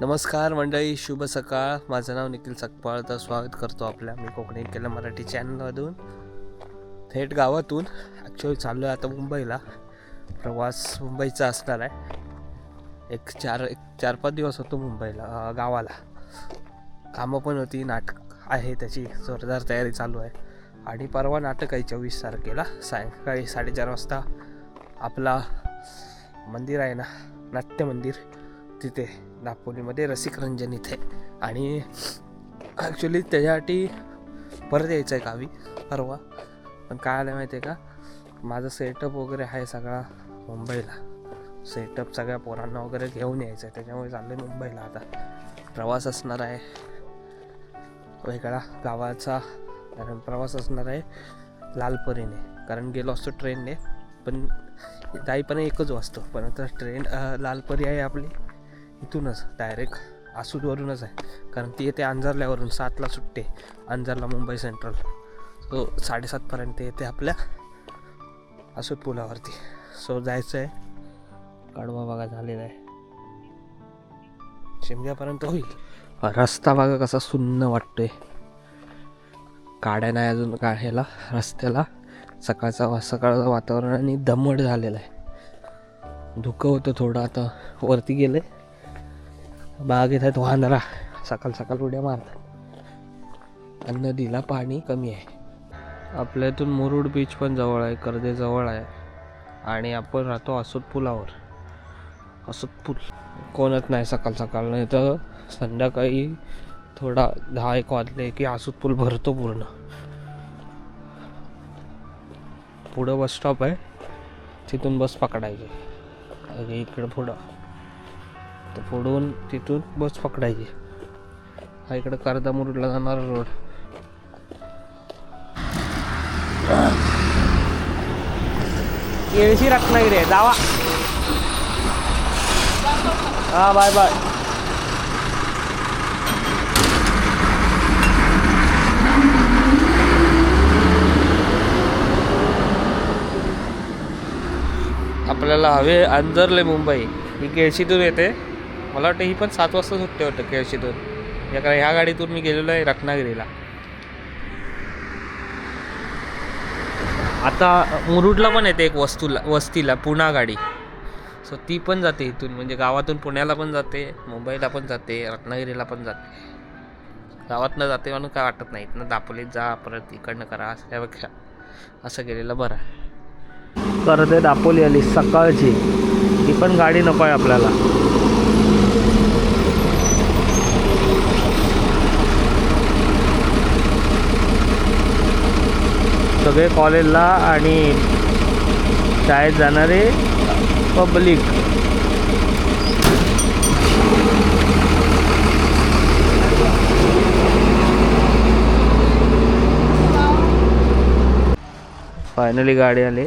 नमस्कार मंडळी शुभ सकाळ. माझं नाव निखिल सकपाळ. तर स्वागत करतो आपल्या मी कोकणी केलं मराठी चॅनलमधून. थेट गावातून. ॲक्च्युली चाललो आहे आता मुंबईला. प्रवास मुंबईचा असणार आहे. एक चार एक चार पाच दिवस होतो मुंबईला गावाला. कामं पण होती नाटक आहे त्याची जोरदार तयारी चालू आहे. आणि परवा नाटक आहे चोवीस तारखेला सायंकाळी साडेचार वाजता. आपला मंदिर आहे ना नाट्य मंदिर तिथे दापोलीमध्ये रसिक रंजन इथे. आणि ॲक्च्युली त्याच्यासाठी परत यायचं आहे गावी परवा. पण काय आलं माहिती आहे का? माझं सेटअप वगैरे आहे सगळा मुंबईला. सेटअप सगळ्या पोरांना वगैरे घेऊन यायचं आहे. त्याच्यामुळे चाललं आहे मुंबईला आता. प्रवास असणार आहे. वेगळा गावाचा कारण प्रवास असणार आहे लालपरीने. कारण गेलो असतो ट्रेनने पण जाईपर्यंत एकच वाजतो. पण आता ट्रेन लालपरी आहे आपली. इथूनच डायरेक्ट आसूदवरूनच आहे. कारण ती येते अंजारल्यावरून सातला सुटते अंजारला मुंबई सेंट्रल सो साडेसातपर्यंत येते आपल्या आसूद पुलावरती. सो जायचं आहे कडवा बघा झालेला आहे. शिमग्यापर्यंत होईल. रस्ता बघा कसा सुन्न वाटतोय. काड्या नाही अजून काढायला रस्त्याला. सकाळचा सकाळचं वातावरण आणि दमट झालेलं आहे. धुकं होतं थोडं आता वरती गेले बागेत आहेत वांदरा सकाळ सकाळ उड्या मारतात. आणि नदीला पाणी कमी आहे. आपल्या इथून मुरुड बीच पण जवळ आहे कर्दे जवळ आहे. आणि आपण राहतो असोद पुलावर. असोद पूल. कोणच नाही सकाळ सकाळ नाही तर संध्याकाळी थोडा दहा एक वाजले की आसूत पूल भरतो पूर्ण. पुढं बस स्टॉप आहे. तिथून बस पकडायची. आणि इकडं पुढं. तर फोडून तिथून बस पकडायची. हा इकडं कर्दा मुरुडला जाणारा रोड केळशी रत्नागिरी आहे. जावा. हा बाय बाय. आपल्याला हवे अंजरले मुंबई. ही केळशीतून येते. मला वाटतं ही पण सात वाजता सुटते वाटतं केळशीतून. या कारण ह्या गाडीतून मी गेलेलो आहे रत्नागिरीला. आता मुरुडला पण येते एक वस्तूला वस्तीला पुणा गाडी. सो ती पण जाते इथून. म्हणजे गावातून पुण्याला पण जाते मुंबईला पण जाते रत्नागिरीला पण जाते. गावातनं जाते म्हणून काय वाटत नाही. इथनं दापोलीत जा परत इकडनं करा असल्यापेक्षा असं केलेलं बरं आहे दापोली आली सकाळची. ती पण गाडी नको आहे आपल्याला. सगळे कॉलेजला आणि शाळेत जाणारे पब्लिक. फायनली गाडी आली.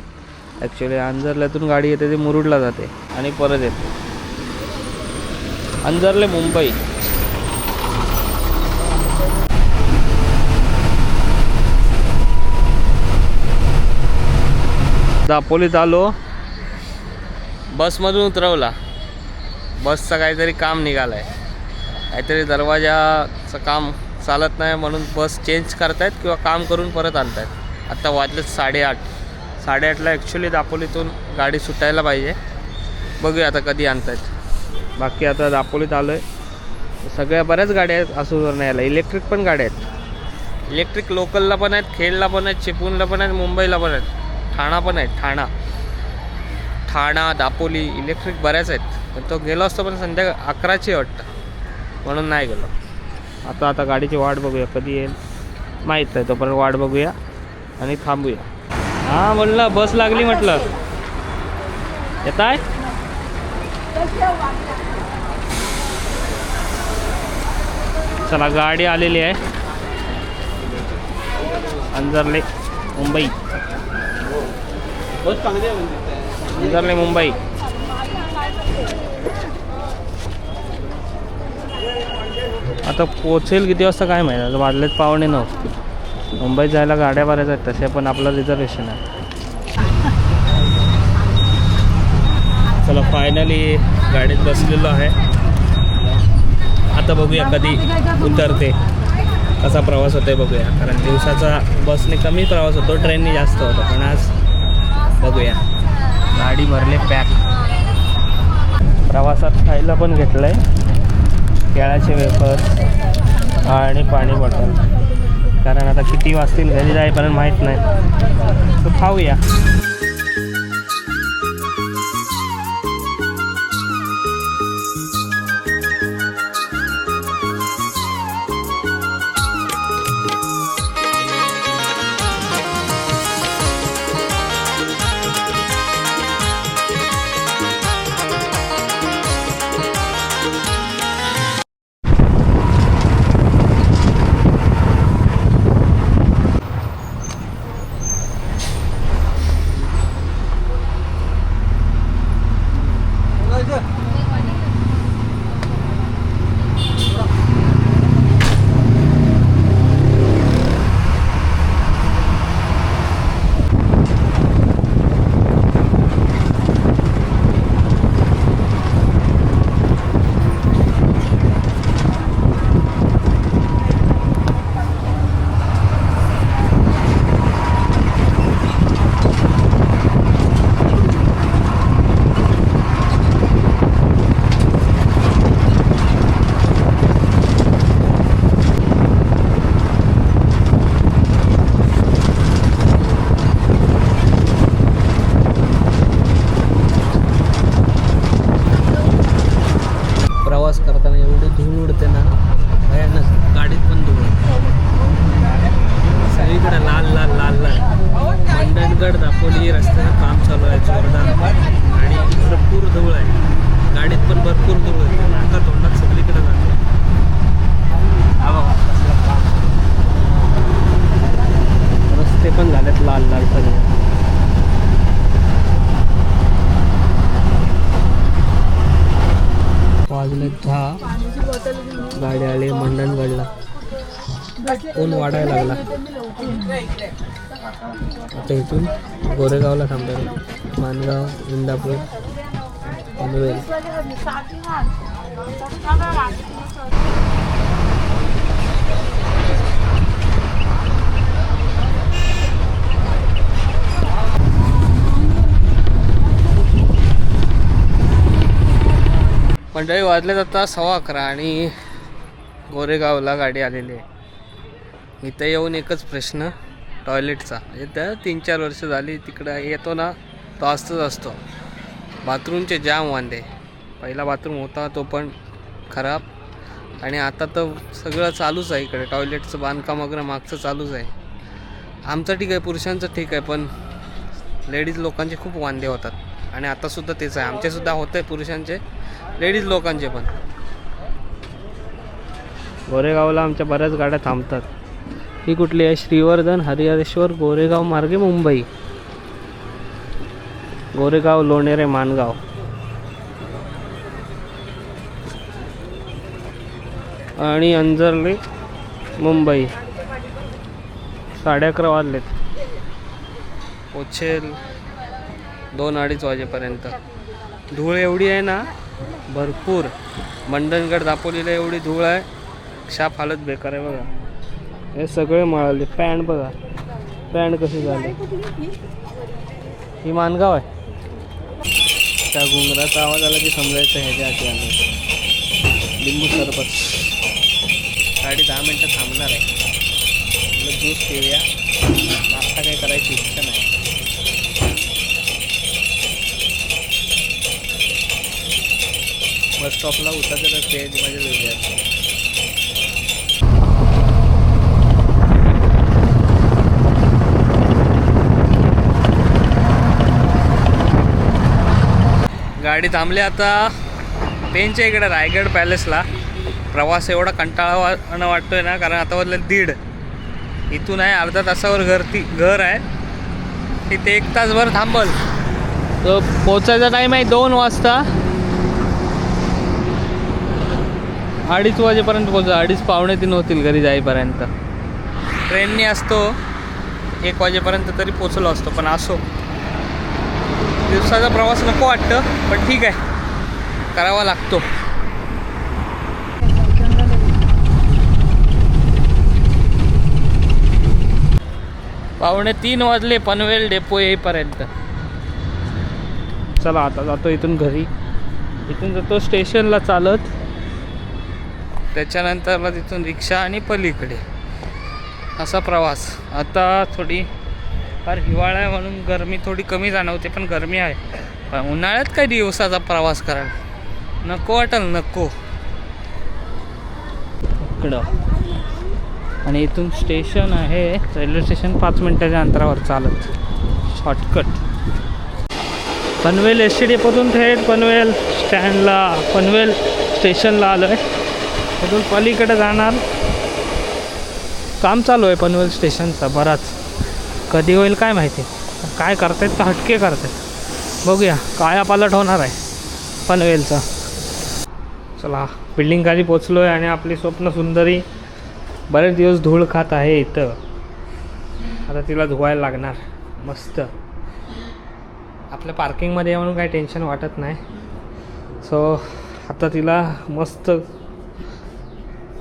ॲक्च्युली अंजरल्यातून गाडी येते ती मुरुडला जाते आणि परत येते. अंजरले मुंबई. दापोलीत आलो. बसमधून उतरवला. बसचं काहीतरी काम निघालं आहे काहीतरी दरवाजाचं काम चालत नाही म्हणून बस चेंज करतायत किंवा काम करून परत आणतायत. आत्ता वाजलेत साडेआठ. साडेआठला ॲक्च्युली दापोलीतून गाडी सुटायला पाहिजे. बघूया आता कधी आणतायत. बाकी आता दापोलीत आलो आहे सगळ्या बऱ्याच गाड्या आहेत आसूवर न्यायला इलेक्ट्रिक पण गाड्या आहेत. इलेक्ट्रिक लोकलला पण आहेत खेडला पण आहेत चिपळूणला पण आहेत मुंबईला पण आहेत. ठाणा पण आहेत ठाणा. ठाणा दापोली इलेक्ट्रिक बऱ्याच आहेत. पण तो गेलो असतो पण संध्याकाळ अकराची वाटतं. म्हणून नाही गेलो. आता आता गाडीची वाट बघूया कधी येईल. माहीत नाही तोपर्यंत वाट बघूया आणि थांबूया. हां म्हणलं बस लागली म्हटलं. येत आहे चला गाडी आलेली आहे. अंजरले मुंबई. अंजरले मुंबई। आता पोचेल किती वाजता काय माहिती? वाढलेत पावणे नऊ. मुंबईत जायला गाड्या बऱ्याच आहेत तसे पण आपलं रिझर्वेशन आहे. चला फायनली गाडीत बसलेलो आहे. आता बघूया कधी उतरते. कसा प्रवास होतोय बघूया. कारण दिवसाचा बसने कमी प्रवास होतो ट्रेनने जास्त होतो. पण आज बघूया. गाडी भरले पॅक प्रवासात खायला पण घेतलं आहे केळाचे वेफर आणि पाणी बॉटल. कारण आता किती वाजतील घरी जाईपर्यंत माहीत नाही. तर खाऊया. आता इथून गोरेगावला थांबतो मानगाव इंदापूर पनवेल मंडळी वाजले आता सव्वा अकरा आणि गोरेगावला गाडी आलेली आहे. इथं येऊन एकच प्रश्न. टॉयलेटचा. म्हणजे तीन चार वर्ष झाली तिकडं येतो ना तो असतोच असतो. बाथरूमचे जाम वांदे. पहिला बाथरूम होता तो पण खराब. आणि आता तर सगळं चालूच आहे इकडे. टॉयलेटचं बांधकाम वगैरे मागचं चालूच आहे. आमचं ठीक आहे पुरुषांचं ठीक आहे पण लेडीज लोकांचे खूप वांदे होतात. आणि आतासुद्धा तेच आहे. आमचेसुद्धा होत आहे पुरुषांचे लेडीज लोकांचे पण. गोरेगावला आमच्या बऱ्याच गाड्या थांबतात. ही कुठली आहे? श्रीवर्धन हरिहरेश्वर गोरेगाव मार्गे मुंबई. गोरेगाव लोणेरे मानगाव आणि अंजरले मुंबई. साडे अकरा वाजलेत. पोचेल दोन अडीच वाजेपर्यंत. धूळ एवढी आहे ना भरपूर. मंडणगड दापोलीला एवढी धूळ आहे शाप हालत बेकार आहे बघा. हे सगळे मळाले. पॅन्ट बघा. पॅन्ट कसे झाले? ही मानगाव आहे. त्या घुंगराचा आवाज आला की समजायचं ह्याच्या आठवणी लिंबू सरबत. साडे दहा मिनटं थांबणार आहे. म्हटलं ज्यूस पिऊया. आत्ता काही करायची इच्छा नाही. बस स्टॉपला उतरलेलं ते माझ्या वेगळ्या गाडी थांबली आता. पेनच्या इकडे रायगड पॅलेसला. प्रवास एवढा कंटाळावाणं वाटतोय ना कारण आता वाजलं दीड. इथून आहे अर्धा तासावर घर ती घर आहे. तिथे एक तासभर थांबल. तर पोचायचा टाईम आहे दोन वाजता. अडीच वाजेपर्यंत पोचा अडीच पावणे तीन होतील घरी जाईपर्यंत. ट्रेननी असतो. एक वाजेपर्यंत तरी पोचलो असतो पण असो. दिवसाचा प्रवास नको वाटतं पण ठीक आहे. करावा लागतो. पावणे तीन वाजले पनवेल डेपो येईपर्यंत. चला आता जातो इथून घरी. इथून जातो स्टेशनला चालत. त्याच्यानंतर तिथून रिक्षा आणि पलीकडे. असा प्रवास. आता थोडी फार हिवाळा आहे म्हणून गरमी थोडी कमी जाणवते पण गरमी आहे. पण उन्हाळ्यात काय दिवसाचा प्रवास करायला नको वाटेल नको. इकडं. आणि इथून स्टेशन आहे रेल्वे स्टेशन पाच मिनटाच्या अंतरावर चालत. शॉर्टकट. पनवेल एस टी डेपोतून थेट पनवेल स्टँडला पनवेल स्टेशनला आलो आहे तिथून पलीकडे जाणार. काम चालू आहे पनवेल स्टेशनचा बराच. कधी होईल काय माहिती. काय करतायत तर हटके करतायत. बघूया काया पालट होणार आहे पनवेलचा चला बिल्डिंग खाली पोचलो आहे आणि आपली स्वप्न सुंदरी बरेच दिवस धूळ खात आहे इथं. आता तिला धुवायला लागणार मस्त. आपल्या पार्किंगमध्ये म्हणून काही टेन्शन वाटत नाही. सो आता तिला मस्त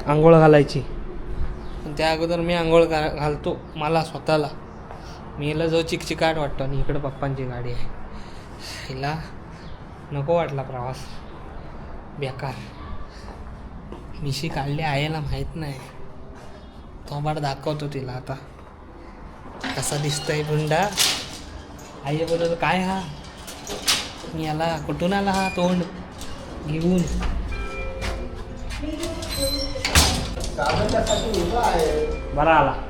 आंघोळ घालायची. पण त्या अगोदर मी आंघोळ घालतो मला स्वतःला. मी जो चिकचिकाट वाटतो आणि इकडं पप्पांची गाडी आहे. हिला नको वाटला प्रवास. बेकार. मिशी काढली आईला माहीत नाही. थोबाड दाखवतो तिला आता. कसा दिसतंय गुंडा? आई बोलत काय हा? मी याला कुठून आला हा तोंड? घेऊन. बरा आला.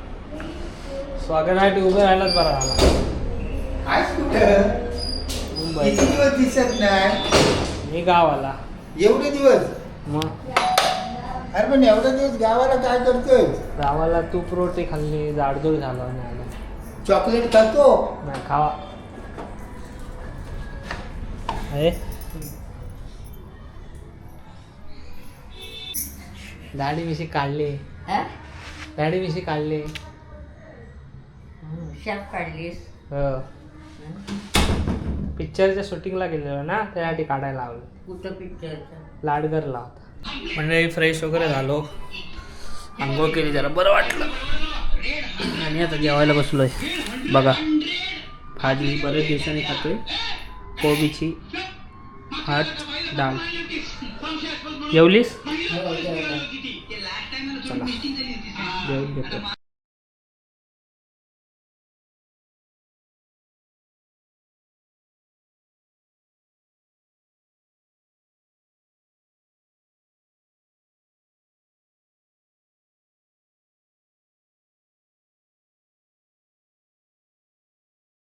स्वागतासाठी उभं राहिलाच बरा आला. आज कुठं? मुंबई. किती दिवस दिसत नाही? मी गावाला. एवढे दिवस? मग? अरे पण एवढे दिवस गावाला काय करतोय? गावाला तूप रोटी खाल्ली जाडजूड झालं नाही आलं. चॉकलेट खातो? नाही खावा. आहे दाढी मिशी काढली. दाढी मिशी काढली. शाप काढलीस. हो. पिक्चरच्या शूटिंगला गेलेलो ना त्यासाठी काढायला लावलं. कुठं पिक्चरचं लाडगरला होता. म्हणजे फ्रेश वगैरे झालो. आंघोळ केली जरा बरं वाटलं. आणि आता जेवायला बसलोय. बघा भाजी बरेच दिवसांनी खातोय. कोबीची भात डाळ. जेवलीस? चला जेवून घेतो.